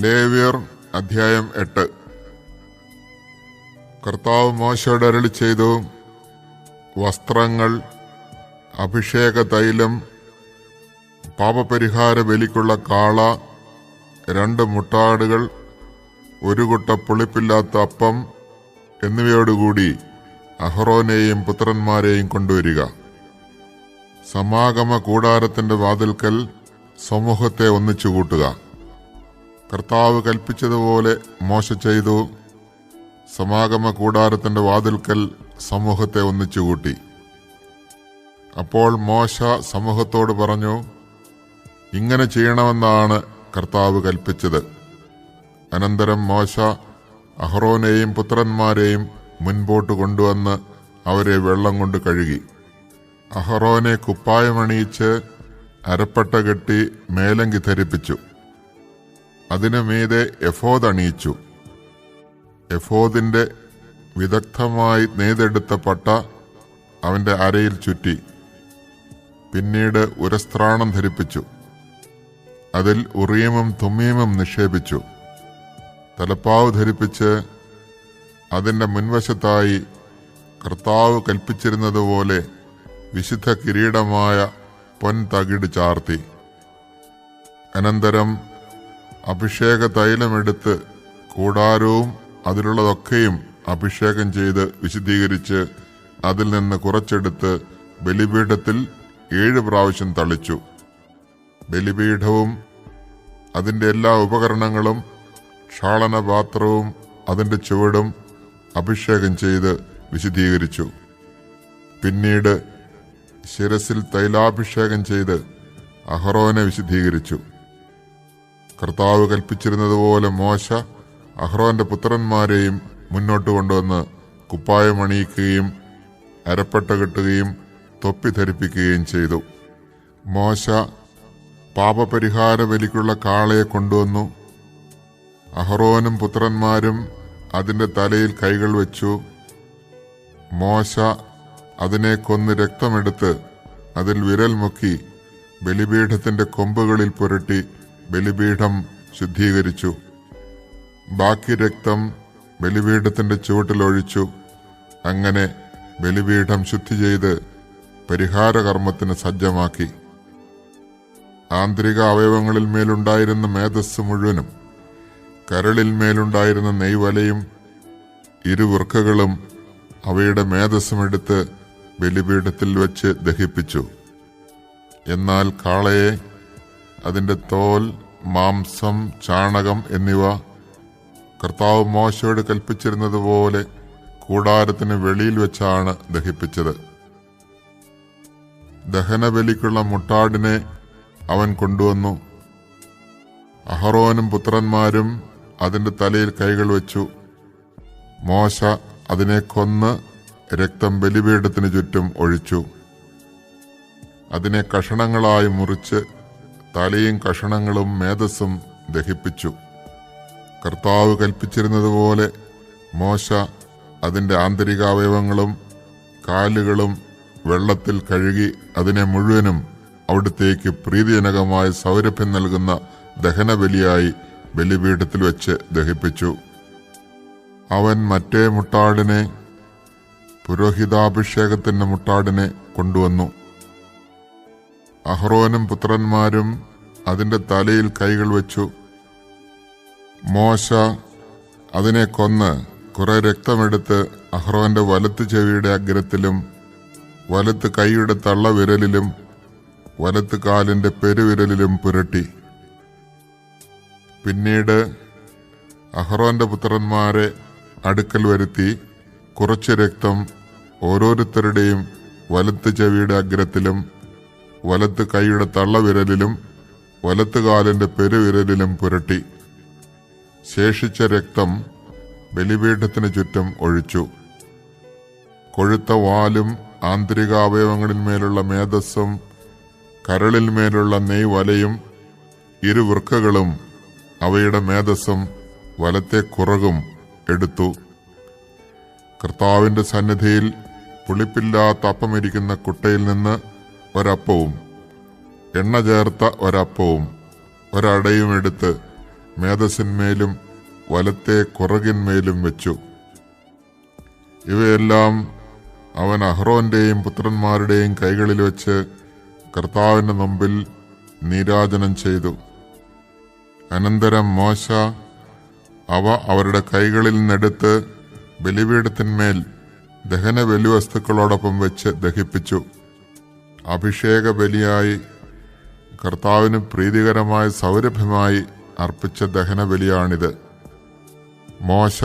ലേവ്യർ അധ്യായം എട്ട്. കർത്താവ് മോശയോട് അരളി ചെയ്തു വസ്ത്രങ്ങൾ അഭിഷേക തൈലം പാപപരിഹാര ബലിക്കുള്ള കാള രണ്ട് മുട്ടാടുകൾ ഒരു കുട്ട പുളിപ്പില്ലാത്ത അപ്പം എന്നിവയോടുകൂടി അഹ്റോനെയും പുത്രന്മാരെയും കൊണ്ടുവരിക. സമാഗമ കൂടാരത്തിന്റെ വാതിൽക്കൽ സമൂഹത്തെ ഒന്നിച്ചു കൂട്ടുക കർത്താവ് കൽപ്പിച്ചതുപോലെ മോശ ചെയ്തു. സമാഗമ കൂടാരത്തിന്റെ വാതിൽക്കൽ സമൂഹത്തെ ഒന്നിച്ചുകൂട്ടി. അപ്പോൾ മോശ സമൂഹത്തോട് പറഞ്ഞു ഇങ്ങനെ ചെയ്യണമെന്നാണ് കർത്താവ് കൽപ്പിച്ചത്. അനന്തരം മോശ അഹ്റോനെയും പുത്രന്മാരെയും മുൻപോട്ട് കൊണ്ടുവന്ന് അവരെ വെള്ളം കൊണ്ട് കഴുകി. അഹ്റോനെ കുപ്പായമണിയിച്ച് അരപ്പട്ട കെട്ടി മേലങ്കി ധരിപ്പിച്ചു. അതിനു മീതെ എഫോദ് അണിയിച്ചു. എഫോദിന്റെ വിദഗ്ധമായി നെയ്തെടുത്ത പട്ട അവന്റെ അരയിൽ ചുറ്റി. പിന്നീട് ഉരസ്ത്രാണം ധരിപ്പിച്ചു. അതിൽ ഉറിയമും തുമ്മീമും നിക്ഷേപിച്ചു. തലപ്പാവ് ധരിപ്പിച്ച് അതിന്റെ മുൻവശത്തായി കർത്താവ് കൽപ്പിച്ചിരുന്നതുപോലെ വിശുദ്ധ കിരീടമായ പൊൻ തകിട് ചാർത്തി. അനന്തരം അഭിഷേക തൈലമെടുത്ത് കൂടാരവും അതിലുള്ളതൊക്കെയും അഭിഷേകം ചെയ്ത് വിശദീകരിച്ച് അതിൽ നിന്ന് കുറച്ചെടുത്ത് ബലിപീഠത്തിൽ ഏഴ് പ്രാവശ്യം തളിച്ചു. ബലിപീഠവും അതിന്റെ എല്ലാ ഉപകരണങ്ങളും ക്ഷാളനപാത്രവും അതിന്റെ ചുവടും അഭിഷേകം ചെയ്ത് വിശദീകരിച്ചു പിന്നീട് ശിരസിൽ തൈലാഭിഷേകം ചെയ്ത് അഹ്റോനെ വിശദീകരിച്ചു കർത്താവ് കൽപ്പിച്ചിരുന്നതുപോലെ മോശ അഹ്റോന്റെ പുത്രന്മാരെയും മുന്നോട്ട് കൊണ്ടുവന്ന് കുപ്പായമണിയിക്കുകയും അരപ്പട്ട കെട്ടുകയും തൊപ്പി ധരിപ്പിക്കുകയും ചെയ്തു. മോശ പാപപരിഹാര ബലിക്കുള്ള കാളയെ കൊണ്ടുവന്നു. അഹ്റോനും പുത്രന്മാരും അതിന്റെ തലയിൽ കൈകൾ വെച്ചു. മോശ അതിനെ കൊന്ന് രക്തമെടുത്ത് അതിൽ വിരൽ മുക്കി ബലിപീഠത്തിന്റെ കൊമ്പുകളിൽ പുരട്ടി ബലിപീഠം ശുദ്ധീകരിച്ചു. ബാക്കി രക്തം ബലിപീഠത്തിന്റെ ചുവട്ടിലൊഴിച്ചു അങ്ങനെ ബലിപീഠം ശുദ്ധി ചെയ്ത് പരിഹാരകർമ്മത്തിന് സജ്ജമാക്കി. ആന്തരിക അവയവങ്ങളിൽ മേലുണ്ടായിരുന്ന മേധസ് മുഴുവനും കരളിൽ മേലുണ്ടായിരുന്ന നെയ്വലയും ഇരുവൃക്കകളും അവയുടെ മേധസ്സുമെടുത്ത് ബലിപീഠത്തിൽ വെച്ച് ദഹിപ്പിച്ചു. എന്നാൽ കാളയെ അതിന്റെ തോൽ മാംസം ചാണകം എന്നിവ കർത്താവ് മോശയോട് കൽപ്പിച്ചിരുന്നതുപോലെ കൂടാരത്തിന് വെളിയിൽ വെച്ചാണ് ദഹിപ്പിച്ചത്. ദഹനബലിക്കുള്ള മുട്ടാടിനെ അവൻ കൊണ്ടുവന്നു. അഹറോനും പുത്രന്മാരും അതിന്റെ തലയിൽ കൈകൾ വെച്ചു. മോശ അതിനെ കൊന്ന് രക്തം ബലിപീഠത്തിന് ചുറ്റും ഒഴിച്ചു. അതിനെ കഷണങ്ങളായി മുറിച്ച് തലയും കഷണങ്ങളും മേധസ്സും ദഹിപ്പിച്ചു. കർത്താവ് കൽപ്പിച്ചിരുന്നതുപോലെ മോശ അതിന്റെ ആന്തരികാവയവങ്ങളും കാലുകളും വെള്ളത്തിൽ കഴുകി അതിനെ മുഴുവനും അവിടുത്തേക്ക് പ്രീതിജനകമായ സൗരഭ്യം നൽകുന്ന ദഹനബലിയായി ബലിപീഠത്തിൽ വെച്ച് ദഹിപ്പിച്ചു. അവൻ മറ്റേ മുട്ടാടിനെ പുരോഹിതാഭിഷേകത്തിന്റെ മുട്ടാടിനെ കൊണ്ടുവന്നു. അഹ്റോനും പുത്രന്മാരും അതിന്റെ തലയിൽ കൈകൾ വെച്ചു. മോശ അതിനെ കൊന്ന് കുറെ രക്തമെടുത്ത് അഹ്റോന്റെ വലത്ത് ചെവിയുടെ അഗ്രത്തിലും വലത്ത് കൈയുടെ തള്ള തള്ളവിരലിലും വലത്ത് കാലിന്റെ പെരുവിരലിലും പുരട്ടി. പിന്നീട് അഹ്റോന്റെ പുത്രന്മാരെ അടുക്കൽ വരുത്തി കുറച്ച് രക്തം ഓരോരുത്തരുടെയും വലത്ത് ചെവിയുടെ അഗ്രത്തിലും വലത്ത് കൈയുടെ തള്ളവിരലിലും വലത്ത് കാലിന്റെ പെരുവിരലിലും പുരട്ടി. ശേഷിച്ച രക്തം ബലിപീഠത്തിന് ചുറ്റും ഒഴിച്ചു. കൊഴുത്ത വാലും ആന്തരികാവയവങ്ങളിന്മേലുള്ള മേധസ്സും കരളിന്മേലുള്ള നെയ് വലയും ഇരുവൃക്കകളും അവയുടെ മേധസ്സും വലത്തെ കുറകും എടുത്തു. കർത്താവിന്റെ സന്നിധിയിൽ പുളിപ്പില്ലാത്ത അപ്പമിരിക്കുന്ന കുട്ടയിൽ നിന്ന് ഒരപ്പവും. എണ്ണ ചേർത്ത ഒരപ്പവും. ഒരടയും എടുത്ത് മേധസ്സിന്മേലും വലത്തെ കുറകിന്മേലും വെച്ചു. ഇവയെല്ലാം അവൻ അഹ്റോന്റെയും പുത്രന്മാരുടെയും കൈകളിൽ വെച്ച് കർത്താവിന്റെ മുമ്പിൽ നീരാജനം ചെയ്തു. അനന്തരം മോശ അവ അവരുടെ കൈകളിൽ നിന്നെടുത്ത് ബലിപീഠത്തിന്മേൽ ദഹന ബലിവസ്തുക്കളോടൊപ്പം വെച്ച് ദഹിപ്പിച്ചു. അഭിഷേക ബലിയായി കർത്താവിന് പ്രീതികരമായ സൗരഭ്യമായി അർപ്പിച്ച ദഹന ബലിയാണിത് മോശ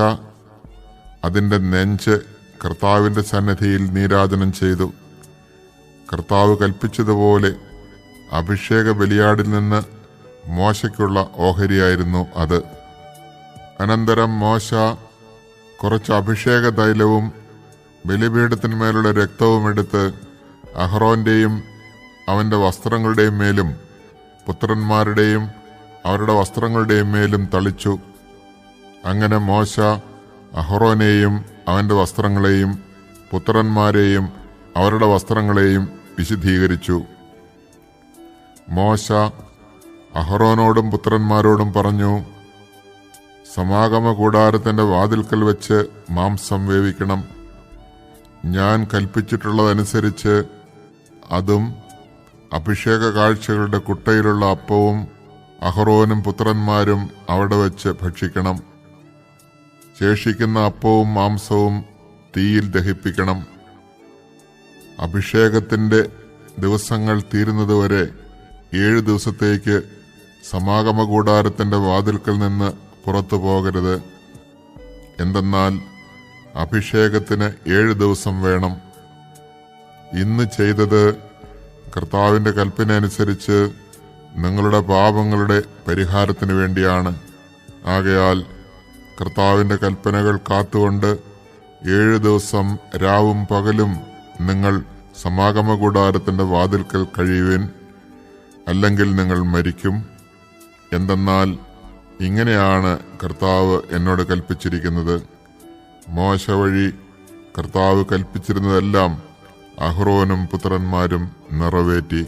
അതിന്റെ നെഞ്ച് കർത്താവിന്റെ സന്നിധിയിൽ നീരാജനം ചെയ്തു. കർത്താവ് കൽപ്പിച്ചതുപോലെ അഭിഷേക ബലിയാടിൽ നിന്ന് മോശയ്ക്കുള്ള ഓഹരിയായിരുന്നു അത്. അനന്തരം മോശ കുറച്ച് അഭിഷേക തൈലവും ബലിപീഠത്തിന്മേലുള്ള രക്തവും എടുത്ത് അഹ്റോന്റെയും അവന്റെ വസ്ത്രങ്ങളുടെയും മേലും പുത്രന്മാരുടെയും അവരുടെ വസ്ത്രങ്ങളുടെയും മേലും തളിച്ചു. അങ്ങനെ മോശ അഹ്റോനെയും അവന്റെ വസ്ത്രങ്ങളെയും പുത്രന്മാരെയും അവരുടെ വസ്ത്രങ്ങളെയും വിശുദ്ധീകരിച്ചു. മോശ അഹ്റോനോടും പുത്രന്മാരോടും പറഞ്ഞു സമാഗമ കൂടാരത്തിന്റെ വാതിൽക്കൽ വെച്ച് മാംസം വേവിക്കണം. ഞാൻ കൽപ്പിച്ചിട്ടുള്ളതനുസരിച്ച് അതും അഭിഷേക കാഴ്ചകളുടെ കുട്ടയിലുള്ള അപ്പവും അഹ്റോനും പുത്രന്മാരും അവിടെ വെച്ച് ഭക്ഷിക്കണം. ശേഷിക്കുന്ന അപ്പവും മാംസവും തീയിൽ ദഹിപ്പിക്കണം. അഭിഷേകത്തിന്റെ ദിവസങ്ങൾ തീരുന്നതുവരെ ഏഴ് ദിവസത്തേക്ക് സമാഗമ കൂടാരത്തിന്റെ വാതിൽക്കൽ നിന്ന് പുറത്തു പോകരുത്. എന്തെന്നാൽ അഭിഷേകത്തിന് ഏഴ് ദിവസം വേണം. ഇന്ന് ചെയ്തത് കർത്താവിന്റെ കൽപ്പന അനുസരിച്ച് നിങ്ങളുടെ പാപങ്ങളുടെ പരിഹാരത്തിന് വേണ്ടിയാണ്. ആകയാൽ കർത്താവിന്റെ കൽപ്പനകൾ കാത്തുകൊണ്ട് ഏഴ് ദിവസം രാവും പകലും നിങ്ങൾ സമാഗമ കൂടാരത്തിന്റെ വാതിൽക്കൽ കഴിയുവിൻ. അല്ലെങ്കിൽ നിങ്ങൾ മരിക്കും. എന്തെന്നാൽ ഇങ്ങനെയാണ് കർത്താവ് എന്നോട് കൽപ്പിച്ചിരിക്കുന്നത്. മോശ വഴി കർത്താവ് കൽപ്പിച്ചിരുന്നതെല്ലാം അഹ്റോനും പുത്രന്മാരും നിറവേറ്റി